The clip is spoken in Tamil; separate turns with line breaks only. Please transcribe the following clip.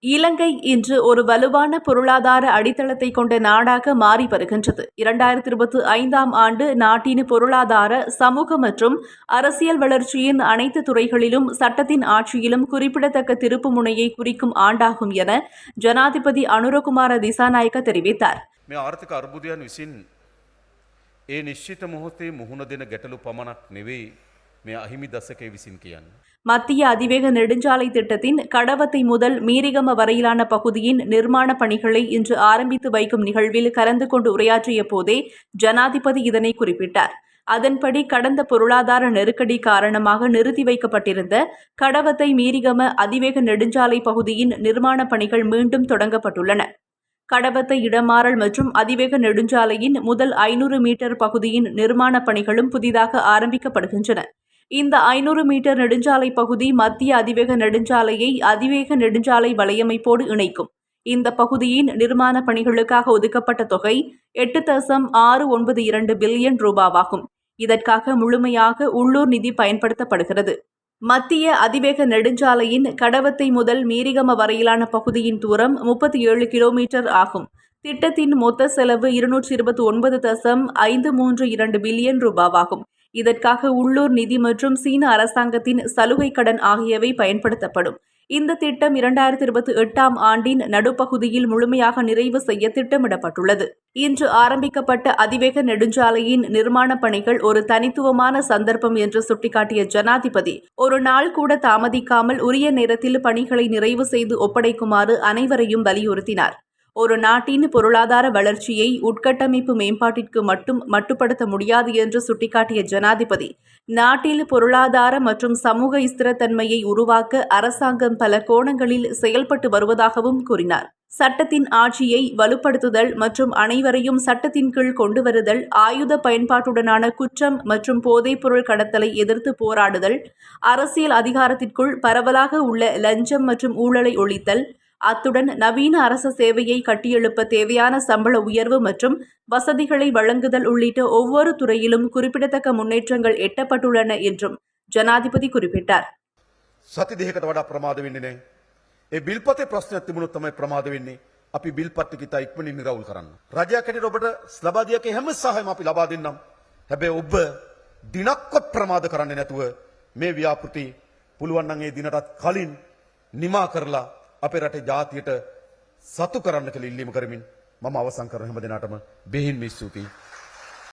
இலங்கை இன்று ஒரு வலுவான பொருளாதார அடித்தளத்தை கொண்ட நாடாக மாறி வருகின்றது. இரண்டாயிரத்தி இருபத்தி ஐந்தாம் ஆண்டு நாட்டின் பொருளாதார சமூக மற்றும் அரசியல் வளர்ச்சியின் அனைத்து துறைகளிலும் சட்டத்தின் ஆட்சியிலும் குறிப்பிடத்தக்க திருப்பு முனையை குறிக்கும் ஆண்டாகும் என ஜனாதிபதி அனுரகுமார திசாநாயக்க தெரிவித்தார்.
ஆர்த்திக விசின் ஏ நிச்சித முகத்தை முகுனதின கெட்டலு பமனக் நெவே මේ අහිමි දසකය විසින් කියන්න.
மத்திய அதிவேக நெடுஞ்சாலை திட்டத்தின் கடவத்தை முதல் மீரிகம வரையிலான பகுதியின் நிர்மாண பணிகளை இன்று ஆரம்பித்து வைக்கும் நிகழ்வில் கலந்து கொண்டு உரையாற்றிய போதே ஜனாதிபதி இதனை குறிப்பிட்டார் அதன்படி கடந்த பொருளாதார நெருக்கடி காரணமாக நிறுத்தி வைக்கப்பட்டிருந்த கடவத்தை மீரிகம அதிவேக நெடுஞ்சாலை பகுதியின் நிர்மாண பணிகள் மீண்டும் தொடங்கப்பட்டுள்ளன கடவத்தை இடமாறல் மற்றும் அதிவேக நெடுஞ்சாலையின் முதல் ஐநூறு மீட்டர் பகுதியின் நிர்மாண பணிகளும் புதிதாக ஆரம்பிக்கப்படுகின்றன இந்த ஐநூறு மீட்டர் நெடுஞ்சாலை பகுதி மத்திய அதிவேக நெடுஞ்சாலையை அதிவேக நெடுஞ்சாலை வலையமைப்போடு இணைக்கும். இந்த பகுதியின் நிர்மாண பணிகளுக்காக ஒதுக்கப்பட்ட தொகை எட்டு தசம் ஆறு ஒன்பது இரண்டு பில்லியன் ரூபாவாகும். இதற்காக முழுமையாக உள்ளூர் நிதி பயன்படுத்தப்படுகிறது. மத்திய அதிவேக நெடுஞ்சாலையின் கடவத்தை முதல் மீரிகம வரையிலான பகுதியின் தூரம் முப்பத்தி ஏழு கிலோமீட்டர் ஆகும். திட்டத்தின் மொத்த செலவு இருநூற்றி இருபத்தி ஒன்பது தசம் ஐந்து மூன்று இரண்டு பில்லியன் ரூபாவாகும். இதற்காக உள்ளூர் நிதி மற்றும் சீன அரசாங்கத்தின் சலுகை கடன் ஆகியவை பயன்படுத்தப்படும். இந்த திட்டம் இரண்டாயிரத்தி இருபத்தி எட்டாம் ஆண்டின் நடுப்பகுதியில் முழுமையாக நிறைவு செய்ய திட்டமிடப்பட்டுள்ளது. இன்று ஆரம்பிக்கப்பட்ட அதிவேக நெடுஞ்சாலையின் நிர்மாணப் பணிகள் ஒரு தனித்துவமான சந்தர்ப்பம் என்று சுட்டிக்காட்டிய ஜனாதிபதி ஒரு நாள் கூட தாமதிக்காமல் உரிய நேரத்தில் பணிகளை நிறைவு செய்து ஒப்படைக்குமாறு அனைவரையும் வலியுறுத்தினார். ஒரு நாட்டின் பொருளாதார வளர்ச்சியை உட்கட்டமைப்பு மேம்பாட்டிற்கு மட்டும் மட்டுப்படுத்த முடியாது என்று சுட்டிக்காட்டிய ஜனாதிபதி நாட்டில் பொருளாதார மற்றும் சமூக ஸ்திரத்தன்மையை உருவாக்க அரசாங்கம் பல கோணங்களில் செயல்பட்டு வருவதாகவும் கூறினார். சட்டத்தின் ஆட்சியை வலுப்படுத்துதல் மற்றும் அனைவரையும் சட்டத்தின் கீழ் கொண்டுவருதல் ஆயுத பயன்பாட்டுடனான குற்றம் மற்றும் போதைப்பொருள் கடத்தலை எதிர்த்து போராடுதல் அரசியல் அதிகாரத்திற்குள் பரவலாக உள்ள லஞ்சம் மற்றும் ஊழலை ஒழித்தல் அத்துடன் நவீன அரச சேவையை கட்டியெழுப்ப தேவையான சம்பள உயர்வு மற்றும் வசதிகளை வழங்குதல் உள்ளிட்ட ஒவ்வொரு துறையிலும் குறிப்பிடத்தக்க முன்னேற்றங்கள் எட்டப்பட்டுள்ளன என்றும் ஜனாதிபதி குறிப்பிட்டார்
සති දෙකට වඩා ප්‍රමාද වෙන්නේ නැහැ. ඒ බිල්පතේ ප්‍රශ්නයක් තිබුණොත් තමයි ප්‍රමාද වෙන්නේ. අපි බිල්පත් ටික ඉතා ඉක්මනින් නිරවුල් කරන්න. රජයක් හැටියට ඔබට ලබා දිය හැකි හැම සහායම අපි ලබා දෙන්නම්. හැබැයි ඔබ දිනක්වත් ප්‍රමාද කරන්නේ නැතුව මේ ව්‍යාපෘති පුළුවන් නම් ඒ දිනටත් කලින් නිමා කරලා අපේ රටේ ජාතියට සතු කරන්න කියලා ඉල්ලීම කරමින් මම අවසන් කරන හැම දිනටම බෙහෙන් ස්තුතියි.